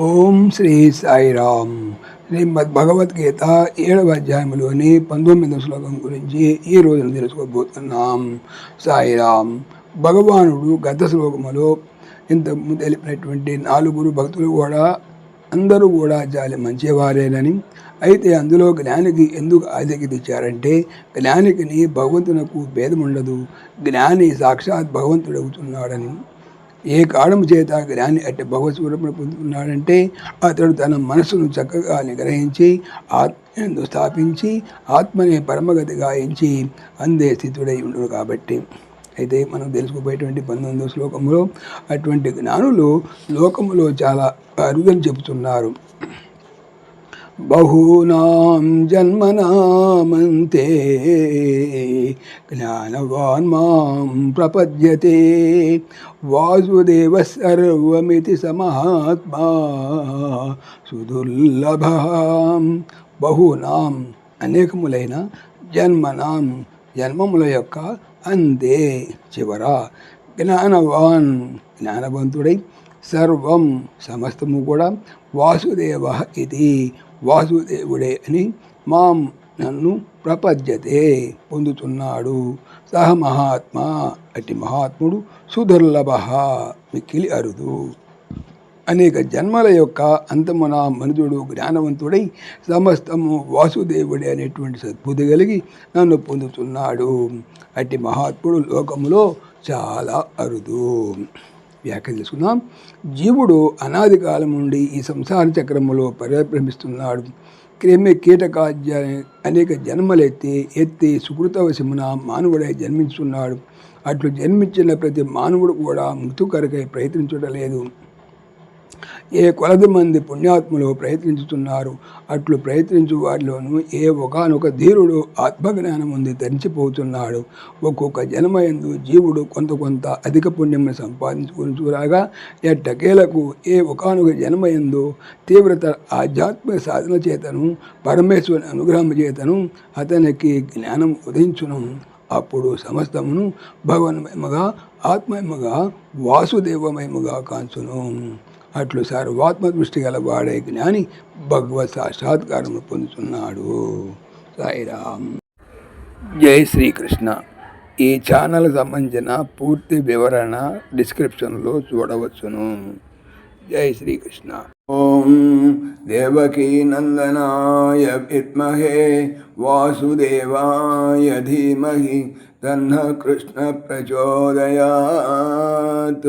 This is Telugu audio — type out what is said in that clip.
ఓం శ్రీ సాయిరామ్. శ్రీమద్ భగవద్గీత ఏడవ అధ్యాయంలోని పంతొమ్మిదవ శ్లోకం గురించి ఈ రోజున తెలుసుకోబోతున్నాం. సాయిరామ్ భగవానుడు గత శ్లోకములో ఇంతకు తెలిపినటువంటి నాలుగురు భక్తులు కూడా అందరూ కూడా చాలా మంచివారేనని అయితే అందులో జ్ఞానికి ఎందుకు ఆధిక్యత ఇచ్చారంటే జ్ఞానికిని భగవంతునకు భేదం ఉండదు జ్ఞాని సాక్షాత్ భగవంతుడు అవుతున్నాడని ఏ కాలము చేత జ్ఞాని అట్టి భగవత్ స్వరూపుడు పొందుతున్నాడంటే అతడు తన మనసును చక్కగా నిగ్రహించి ఆత్మను స్థాపించి ఆత్మని పరమగతిగా గాయించి అందే స్థితుడై ఉండడు కాబట్టి. అయితే మనం తెలుసుకోబోయేటువంటి పంతొమ్మిదవ శ్లోకంలో అటువంటి జ్ఞానులు లోకములో చాలా అరుదని చెబుతున్నారు. బహూనాం జన్మనామంతే జ్ఞానవాన్ మాం ప్రపద్యతే వాసుదేవ సర్వమితి సమహాత్మా సుదుర్లభ బహూనాం అనేకములైన జన్మనాం జన్మముల యొక్క అంతే చివర. జ్ఞానవాన్ జ్ఞానవంతుడై సర్వం సమస్తము కూడా వాసుదేవ ఇది వాసుదేవుడే అని మాం నన్ను ప్రపద్యతే పొందుతున్నాడు. సహ మహాత్మ అట్టి మహాత్ముడు సుదుర్లభ మిక్కిలి అరుదు. అనేక జన్మల యొక్క అంతమున మనుజుడు జ్ఞానవంతుడై సమస్తము వాసుదేవుడే అనేటువంటి సద్బుద్ధి కలిగి నన్ను పొందుతున్నాడు. అట్టి మహాత్ముడు లోకములో చాలా అరుదు. వ్యాఖ్య చేసుకున్నాం జీవుడు అనాది కాలం నుండి ఈ సంసార చక్రములో పరిభ్రమిస్తున్నాడు క్రిమి కీటకాద్య అనేక జన్మలెత్తి ఎత్తి సుకృతవశమున మానవుడై జన్మించున్నాడు. అట్లు జన్మించిన ప్రతి మానవుడు కూడా మృతుకరకై ప్రయత్నించడలేదు ఏ కొలది మంది పుణ్యాత్ములు ప్రయత్నించుతున్నారు అట్లు ప్రయత్నించు వారిలోనూ ఏ ఒకనొక ధీరుడు ఆత్మజ్ఞానం ఉంది ధరించిపోతున్నాడు. ఒక్కొక్క జన్మయందు జీవుడు కొంత కొంత అధిక పుణ్యం సంపాదించుకుని చూరాగా ఎట్టకేలకు ఏ ఒకనొక జన్మయందు తీవ్రత ఆధ్యాత్మిక సాధన చేతను పరమేశ్వరుని అనుగ్రహం చేతను అతనికి జ్ఞానం ఉదయించును. అప్పుడు సమస్తమును భగవన్మయముగా ఆత్మయముగా వాసుదేవమయముగా కాంచును. అట్లు సర్వాత్మ దృష్టి గల వాడే జ్ఞాని భగవత్ సాక్షాత్కారము పొందుతున్నాడు. సాయిరామ్. జై శ్రీకృష్ణ. ఈ ఛానల్ సంబంధించిన పూర్తి వివరణ డిస్క్రిప్షన్లో చూడవచ్చును. జై శ్రీకృష్ణ. ఓం దేవకీ నందనాయ విద్మహే వాసుదేవాయ ధీమహి తన్న కృష్ణ ప్రచోదయాత్.